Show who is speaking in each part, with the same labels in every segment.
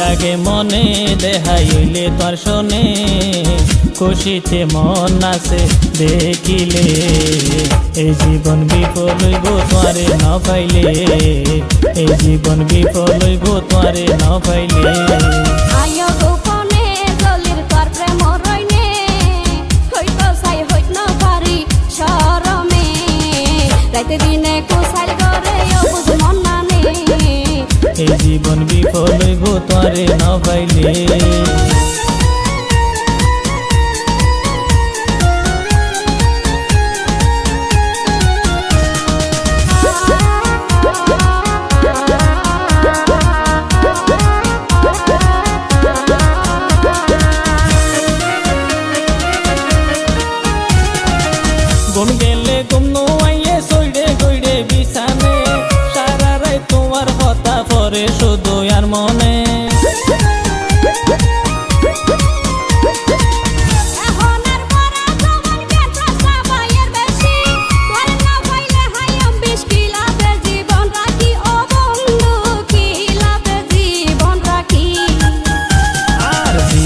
Speaker 1: জাগে মনে, দেহাইলে হইলে তোর শোনে। খুশিতে মন আছে, দেখিলে। এই জীবন বিফল হইব তোরে ন পাইলে এই জীবন বিফল হইব তোরে ন পাইলে হইব তোরে ন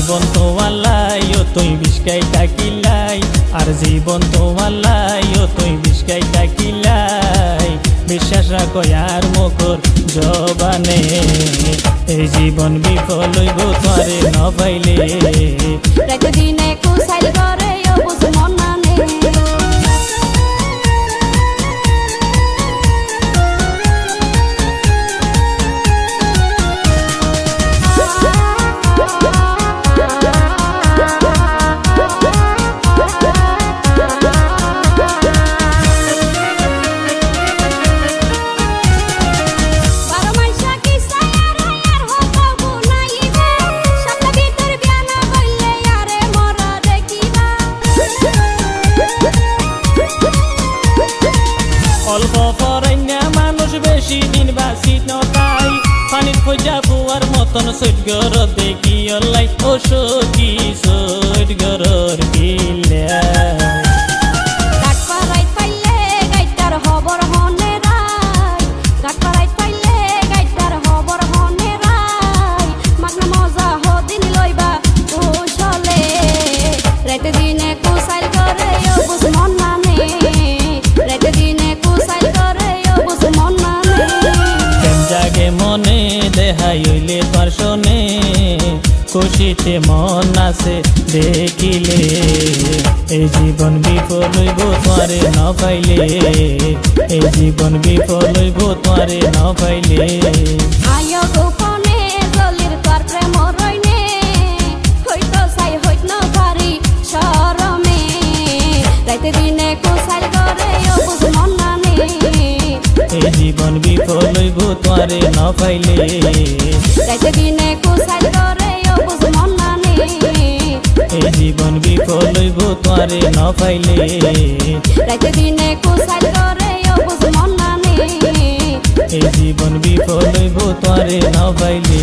Speaker 2: জীবন
Speaker 1: তো ও তুই বিষ্কাই টাকিলাই আর জীবন তো ও তুই বিষ্কাই টাকিলাই বিশ্বাস রাখো আর মকর জবানে, এই জীবন বিফল হইব তোরে ন পাইলে
Speaker 2: দিনে কুশাল করে ও মন মানে।
Speaker 1: অল্প পরাইনা মানুষ বেশি দিন বাসি নতাই পানির খোঁজা বুয়ার মতন সৈট গর দেখি অল্লাই ও সখী সৈট গরর কিল্লা দেহাই হইলে তোর খুশিতে মন আছে দেখিলে। এই জীবন বিফল হইব তোরে ন পাইলে এই জীবন বিফল হইব তোরে ন পাইলে হইব না পাইলে।
Speaker 2: রাইতে দিনে কুশাল করে অবুজ মন মানে
Speaker 1: এই জীবন বিফল হইব তোরে না পাইলে।
Speaker 2: রাইতে দিনে
Speaker 1: এই জীবন বিফল হইব তোরে না পাইলে।